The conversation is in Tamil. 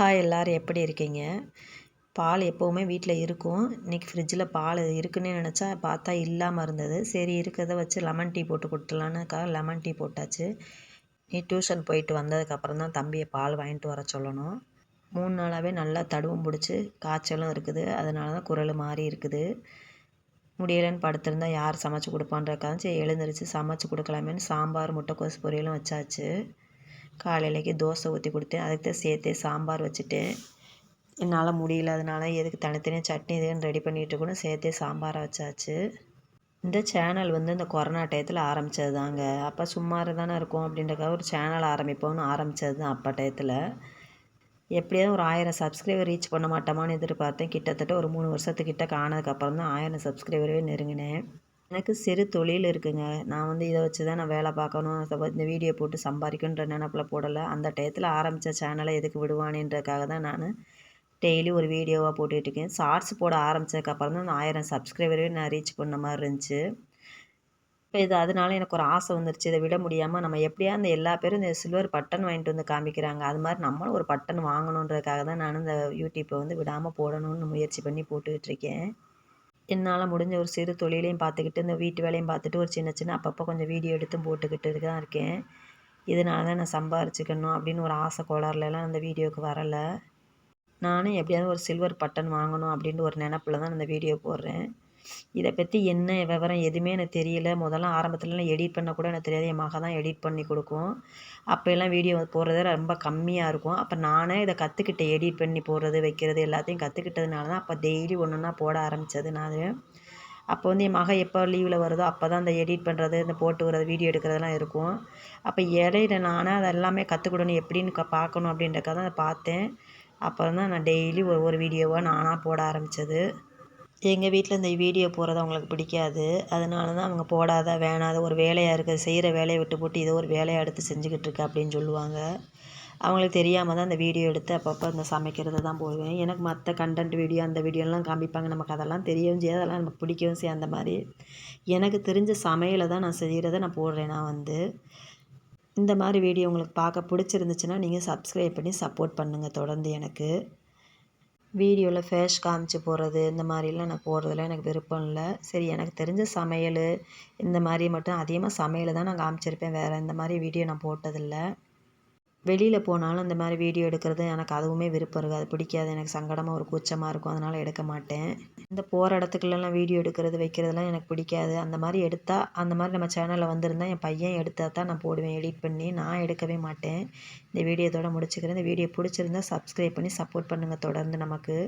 ஹாய் எல்லோரும் எப்படி இருக்கீங்க? பால் எப்போவுமே வீட்டில் இருக்கும். இன்றைக்கி ஃப்ரிட்ஜில் பால் இருக்குன்னு நினச்சா பார்த்தா இல்லாமல் இருந்தது. சரி இருக்கிறத வச்சு லெமன் டீ போட்டு கொடுத்துலான்னுக்கா லெமன் டீ போட்டாச்சு. நீ டியூஷன் போயிட்டு வந்ததுக்கப்புறம் தான் தம்பியை பால் வாங்கிட்டு வர சொல்லணும். மூணு நாளாகவே நல்லா தடுவும் பிடிச்சி காய்ச்சலும் இருக்குது. அதனால தான் குரல் மாறி இருக்குது. முடியலைன்னு படுத்திருந்தா யார் சமைச்சு கொடுப்பான்றக்காச்சும் எழுந்திரிச்சு சமைச்சு கொடுக்கலாமேன்னு சாம்பார் முட்டைக்கோஸ் பொரியலும் வச்சாச்சு. காலையிலைக்கு தோசை ஊற்றி கொடுத்தேன். அதுக்கு தான் சேர்த்தே சாம்பார் வச்சுட்டேன் என்னால் முடியல. அதனால எதுக்கு தனித்தனியாக சட்னி இதுன்னு ரெடி பண்ணிகிட்டு கூட சேர்த்தே சாம்பாரை வச்சாச்சு. இந்த சேனல் வந்து இந்த கொரோனா டயத்தில் ஆரம்பித்தது தாங்க அப்போ சும்மா தானே இருக்கும் அப்படின்றக்காக ஒரு சேனல் ஆரம்பிப்போம்னு ஆரம்பித்தது தான் அப்போ டயத்தில். எப்படியாவது ஒரு ஆயிரம் சப்ஸ்கிரைபர் ரீச் பண்ண மாட்டோமான்னு எதிர்பார்த்தேன். கிட்டத்தட்ட ஒரு மூணு வருஷத்துக்கிட்ட காணதுக்கப்புறம் தான் ஆயிரம் சப்ஸ்கிரைபரே நெருங்கினேன். எனக்கு சிறு தொழில் இருக்குங்க. நான் வந்து இதை வச்சு தான் நான் வேலை பார்க்கணும். இந்த வீடியோ போட்டு சம்பாதிக்கணுன்ற நினப்பில் போடலை. அந்த டயத்தில் ஆரம்பித்த சேனலை எதுக்கு விடுவானேன்றதுக்காக தான் நான் டெய்லி ஒரு வீடியோவாக போட்டுட்ருக்கேன் ஷார்ட்ஸ் போட ஆரம்பித்ததுக்கப்புறம் தான் ஆயிரம் சப்ஸ்கிரைபரே நான் ரீச் பண்ண மாதிரி இருந்துச்சு. இப்போ இது அதனால எனக்கு ஒரு ஆசை வந்துருச்சு. இதை விட முடியாமல் நம்ம எப்படியா இந்த எல்லா பேரும் இந்த சில்வர் பட்டன் வாங்கிட்டு வந்து காமிக்கிறாங்க. அது மாதிரி நம்மளும் ஒரு பட்டன் வாங்கணுன்றதுக்காக தான் நான் இந்த யூடியூப்பை வந்து விடாமல் போடணும்னு முயற்சி பண்ணி போட்டுக்கிட்டு இருக்கேன். என்னால் முடிஞ்ச ஒரு சிறு தொழிலையும் பார்த்துக்கிட்டு இந்த வீட்டு வேலையும் பார்த்துட்டு ஒரு சின்ன சின்ன அப்பப்போ கொஞ்சம் வீடியோ எடுத்தும் போட்டுக்கிட்டு தான் இருக்கேன். இதனால தான் நான் சம்பாரிச்சிக்கணும் அப்படின்னு ஒரு ஆசை கோளாறுலலாம் அந்த வீடியோவுக்கு வரலை. நானும் எப்படியாவது ஒரு சில்வர் பட்டன் வாங்கணும் அப்படின்ட்டு ஒரு நினப்பில் தான் அந்த வீடியோ போடுறேன். இதை பற்றி என்ன விவரம் எதுவுமே எனக்கு தெரியல. முதல்ல ஆரம்பத்துலலாம் எடிட் பண்ண கூட எனக்கு தெரியாது. என் மக தான் எடிட் பண்ணி கொடுக்கும். அப்போல்லாம் வீடியோ போடுறது ரொம்ப கம்மியாக இருக்கும். அப்போ நானே இதை கற்றுக்கிட்டேன் எடிட் பண்ணி போடுறது வைக்கிறது எல்லாத்தையும் கற்றுக்கிட்டதுனால தான் அப்போ டெய்லி ஒன்று ஒன்றா போட ஆரம்பித்தது நான். அப்போ வந்து என் மகள் எப்போ லீவில் வருதோ அப்போ தான் அந்த எடிட் பண்ணுறது இந்த போட்டு வர்றது வீடியோ எடுக்கிறதெல்லாம் இருக்கும். அப்போ இடையில நானே அதை எல்லாமே கற்றுக்கிடணும் எப்படின்னு க பார்க்கணும் அப்படின்றக்காக தான் அதை பார்த்தேன். அப்புறம் தான் நான் டெய்லி ஒரு ஒரு வீடியோவாக நானாக போட ஆரம்பித்தது எங்கள் வீட்டில் இந்த வீடியோ போடுறது அவங்களுக்கு பிடிக்காது. அதனால தான் அவங்க போடாத வேணாத ஒரு வேலையாக இருக்குது செய்கிற வேலையை விட்டு போட்டு இதை ஒரு வேலையாக எடுத்து செஞ்சுக்கிட்டு இருக்க அப்படின்னு சொல்லுவாங்க. அவங்களுக்கு தெரியாமல் தான் அந்த வீடியோ எடுத்து அப்பப்போ இந்த சமைக்கிறது தான் போடுவேன் எனக்கு மற்ற கண்டென்ட் வீடியோ அந்த வீடியோலாம் காமிப்பாங்க. நமக்கு அதெல்லாம் தெரியவும் செய்யாது. அதெல்லாம் நமக்கு பிடிக்கவும் செய்யும் அந்த மாதிரி எனக்கு தெரிஞ்ச சமையலை தான் நான் செய்கிறத நான் போடுறேன். நான் வந்து இந்த மாதிரி வீடியோ உங்களுக்கு பார்க்க பிடிச்சிருந்துச்சுன்னா நீங்கள் சப்ஸ்கிரைப் பண்ணி சப்போர்ட் பண்ணுங்கள் தொடர்ந்து எனக்கு. வீடியோவில் ஃபேஸ் காமிச்சு போடுறது இந்த மாதிரிலாம் நான் போடுறதுல எனக்கு விருப்பம் இல்லை. சரி எனக்கு தெரிஞ்ச சமையல் இந்த மாதிரி மட்டும் அதிகமாக சமையலை தான் நான் காமிச்சிருப்பேன். வேறு இந்த மாதிரி வீடியோ நான் போட்டதில்லை. வெளியில் போனாலும் இந்த மாதிரி வீடியோ எடுக்கிறது எனக்கு அதுவுமே விருப்பம் இருக்காது. பிடிக்காது. எனக்கு சங்கடமாக ஒரு கூச்சமாக இருக்கும். அதனால் எடுக்க மாட்டேன். இந்த போகிற இடத்துக்குள்ளலாம் வீடியோ எடுக்கிறது வைக்கிறதுலாம் எனக்கு பிடிக்காது. அந்த மாதிரி எடுத்தால் அந்த மாதிரி நம்ம சேனலில் வந்திருந்தால் என் பையன் எடுத்தால் தான் நான் போடுவேன். எடிட் பண்ணி நான் எடுக்கவே மாட்டேன். இந்த வீடியோத்தோட முடிச்சுக்கிறேன். இந்த வீடியோ பிடிச்சிருந்தா சப்ஸ்கிரைப் பண்ணி சப்போர்ட் பண்ணுங்கள் தொடர்ந்து நமக்கு.